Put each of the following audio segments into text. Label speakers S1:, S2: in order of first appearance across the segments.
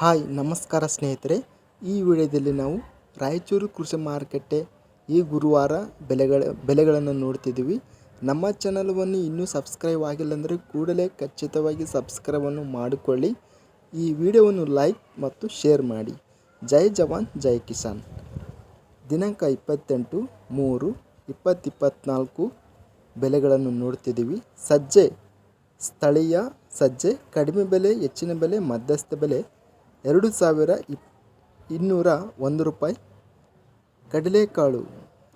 S1: Hi, ನಮಸ್ಕಾರ ಸ್ನೇಹಿತರೆ. ಈ ವಿಡಿಯೋದಲ್ಲಿ ನಾವು ರಾಯಚೂರು ಕೃಷಿ ಮಾರುಕಟ್ಟೆ ಈ ಗುರುವಾರ ಬೆಲೆಗಳ, ಬೆಲೆಗಳನ್ನು ನೋಡ್ತಿದ್ದೀವಿ. ನಮ್ಮ ಚಾನಲ್ವನ್ನು ಇನ್ನೂ ಸಬ್ಸ್ಕ್ರೈಬ್ ಆಗಿಲ್ಲ ಅಂದರೆ ಕೂಡಲೇ ಖಚಿತವಾಗಿ ಸಬ್ಸ್ಕ್ರೈಬನ್ನು ಮಾಡಿಕೊಳ್ಳಿ. ಈ ವಿಡಿಯೋವನ್ನು ಲೈಕ್ ಮತ್ತು ಶೇರ್ ಮಾಡಿ. ಜೈ ಜವಾನ್, ಜೈ ಕಿಸಾನ್. ದಿನಾಂಕ ಇಪ್ಪತ್ತೆಂಟು, ಮೂರು ಇಪ್ಪತ್ತಿಪ್ಪತ್ನಾಲ್ಕು ಬೆಲೆಗಳನ್ನು ನೋಡ್ತಿದ್ದೀವಿ. ಸಜ್ಜೆ, ಸ್ಥಳೀಯ ಸಜ್ಜೆ, ಕಡಿಮೆ ಬೆಲೆ, ಹೆಚ್ಚಿನ ಬೆಲೆ, ಮಧ್ಯಸ್ಥ ಬೆಲೆ ಎರಡು ಸಾವಿರ ಇಪ್ ಇನ್ನೂರ ಒಂದು ರೂಪಾಯಿ. ಕಡಲೆಕಾಳು.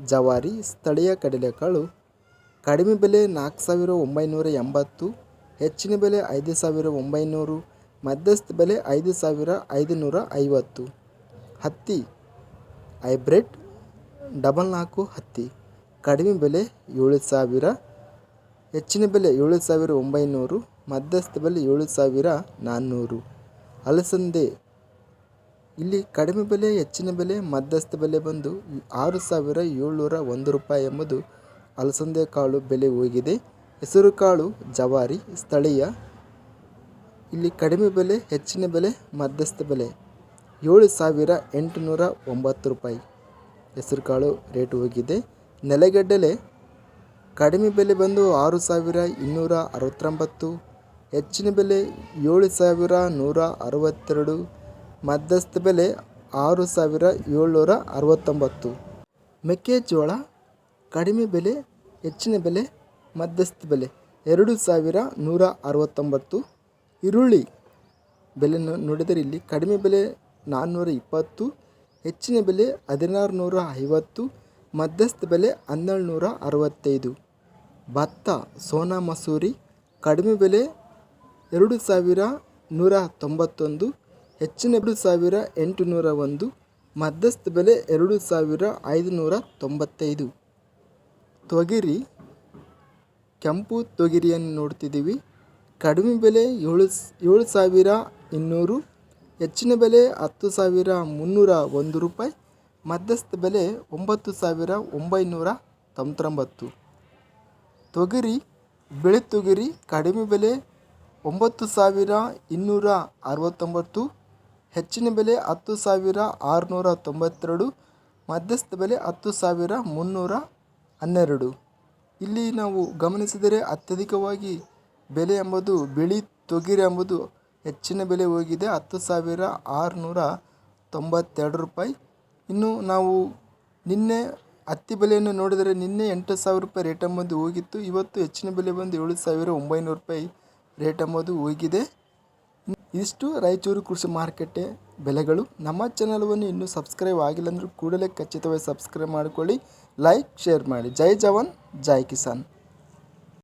S1: ಜವಾರಿ. ಸ್ಥಳೀಯ ಕಡಲೆಕಾಳು. ಕಡಿಮೆ ಬೆಲೆ ನಾಲ್ಕು ಸಾವಿರ ಒಂಬೈನೂರ ಎಂಬತ್ತು. ಹೆಚ್ಚಿನ ಬೆಲೆ ಐದು ಸಾವಿರ ಒಂಬೈನೂರು. ಮಧ್ಯಸ್ಥ ಬೆಲೆ ಐದು ಸಾವಿರ ಐದುನೂರ ಐವತ್ತು. ಹತ್ತಿ. ಹೈಬ್ರಿಡ್. ಡಬಲ್ ನಾಲ್ಕು ಹತ್ತಿ. ಕಡಿಮೆ ಬೆಲೆ ಏಳು ಸಾವಿರ. ಹೆಚ್ಚಿನ ಬೆಲೆ ಏಳು ಸಾವಿರ ಒಂಬೈನೂರು. ಮಧ್ಯಸ್ಥ ಬೆಲೆ ಏಳು ಸಾವಿರ ನಾನ್ನೂರು. ಅಲಸಂದೆ. ಇಲ್ಲಿ ಕಡಿಮೆ ಬೆಲೆ, ಹೆಚ್ಚಿನ ಬೆಲೆ, ಮಧ್ಯಸ್ಥ ಬೆಲೆ ಬಂದು ಆರು ಸಾವಿರ ಏಳ್ನೂರ ಒಂದು ರೂಪಾಯಿ ಎಂಬುದು ಅಲಸಂದೆ ಕಾಳು ಬೆಲೆ ಹೋಗಿದೆ. ಹೆಸರುಕಾಳು ಜವಾರಿ, ಸ್ಥಳೀಯ. ಇಲ್ಲಿ ಕಡಿಮೆ ಬೆಲೆ, ಹೆಚ್ಚಿನ ಬೆಲೆ, ಮಧ್ಯಸ್ಥ ಬೆಲೆ ಏಳು ಸಾವಿರ ಎಂಟುನೂರ ಒಂಬತ್ತು ರೂಪಾಯಿ. ಹೆಸರುಕಾಳು ರೇಟ್ ಹೋಗಿದೆ. ನೆಲಗಡಲೆ ಕಡಿಮೆ ಬೆಲೆ ಬಂದು ಆರು ಸಾವಿರ ಇನ್ನೂರ ಅರವತ್ತೊಂಬತ್ತು. ಹೆಚ್ಚಿನ ಬೆಲೆ ಏಳು ಸಾವಿರ ನೂರ ಅರವತ್ತೆರಡು, ಮಧ್ಯಸ್ಥ ಬೆಲೆ ಆರು ಸಾವಿರ ಏಳ್ನೂರ ಅರವತ್ತೊಂಬತ್ತು. ಮೆಕ್ಕೆಜೋಳ ಕಡಿಮೆ ಬೆಲೆ, ಹೆಚ್ಚಿನ ಬೆಲೆ, ಮಧ್ಯಸ್ಥ ಬೆಲೆ ಎರಡು ಸಾವಿರ ನೂರ ಅರವತ್ತೊಂಬತ್ತು. ಈರುಳ್ಳಿ ಬೆಲೆಯನ್ನು ನೋಡಿದರೆ ಇಲ್ಲಿ ಕಡಿಮೆ ಬೆಲೆ ನಾನ್ನೂರ ಇಪ್ಪತ್ತು, ಹೆಚ್ಚಿನ ಬೆಲೆ ಹದಿನಾರು ನೂರ ಐವತ್ತು, ಮಧ್ಯಸ್ಥ ಬೆಲೆ ಹನ್ನೆರಡು ನೂರ ಅರವತ್ತೈದು. ಭತ್ತ, ಸೋನಾ ಮಸೂರಿ ಕಡಿಮೆ ಬೆಲೆ ಎರಡು ಸಾವಿರ ನೂರ ತೊಂಬತ್ತೊಂದು, ಹೆಚ್ಚಿನ ಎರಡು ಸಾವಿರ ಎಂಟುನೂರ ಒಂದು, ಮಧ್ಯಸ್ಥ ಬೆಲೆ ಎರಡು ಸಾವಿರ ಐದುನೂರ ತೊಂಬತ್ತೈದು. ತೊಗರಿ, ಕೆಂಪು ತೊಗರಿಯನ್ನು ನೋಡ್ತಿದ್ದೀವಿ. ಕಡಿಮೆ ಬೆಲೆ ಏಳು ಏಳು ಸಾವಿರ ಇನ್ನೂರು, ಹೆಚ್ಚಿನ ಬೆಲೆ ಹತ್ತು ಸಾವಿರ ಮುನ್ನೂರ ಒಂದು ರೂಪಾಯಿ, ಮಧ್ಯಸ್ಥ ಬೆಲೆ ಒಂಬತ್ತು ಸಾವಿರ ಒಂಬೈನೂರ ತೊಂಬತ್ತೊಂಬತ್ತು ತೊಗರಿ ಬಿಳಿ ತೊಗರಿ ಕಡಿಮೆ ಬೆಲೆ ಒಂಬತ್ತು ಸಾವಿರ ಇನ್ನೂರ ಅರವತ್ತೊಂಬತ್ತು, ಹೆಚ್ಚಿನ ಬೆಲೆ ಹತ್ತು ಸಾವಿರ ಆರುನೂರ ತೊಂಬತ್ತೆರಡು, ಮಧ್ಯಸ್ಥ ಬೆಲೆ ಹತ್ತು ಸಾವಿರ ಮುನ್ನೂರ ಹನ್ನೆರಡು. ಇಲ್ಲಿ ನಾವು ಗಮನಿಸಿದರೆ ಅತ್ಯಧಿಕವಾಗಿ ಬೆಲೆ ಎಂಬುದು ಬಿಳಿ ತೊಗರಿ ಎಂಬುದು ಹೆಚ್ಚಿನ ಬೆಲೆ ಹೋಗಿದೆ, ಹತ್ತು ಸಾವಿರ ಆರುನೂರ ತೊಂಬತ್ತೆರಡು ರೂಪಾಯಿ. ಇನ್ನು ನಾವು ನಿನ್ನೆ ಹತ್ತಿ ಬೆಲೆಯನ್ನು ನೋಡಿದರೆ ನಿನ್ನೆ ಎಂಟು ಸಾವಿರ ರೂಪಾಯಿ ರೇಟ್ ಎಂಬುದು ಹೋಗಿತ್ತು, ಇವತ್ತು ಹೆಚ್ಚಿನ ಬೆಲೆ ಬಂದು ಏಳು ಸಾವಿರ ಒಂಬೈನೂರು ರೂಪಾಯಿ. ರೇಟ್ ಎಂಬುದು ಹೋಗಿದೆ ಇಷ್ಟು ರಾಯಚೂರು ಕೃಷಿ ಮಾರುಕಟ್ಟೆ ಬೆಲೆಗಳು. ನಮ್ಮ ಚಾನಲ್ವನ್ನು ಇನ್ನೂ ಸಬ್ಸ್ಕ್ರೈಬ್ ಆಗಿಲ್ಲ ಅಂದರೂ ಕೂಡಲೇ ಖಚಿತವಾಗಿ ಸಬ್ಸ್ಕ್ರೈಬ್ ಮಾಡಿಕೊಳ್ಳಿ. ಲೈಕ್, ಶೇರ್ ಮಾಡಿ. ಜೈ ಜವಾನ್, ಜೈ ಕಿಸಾನ್.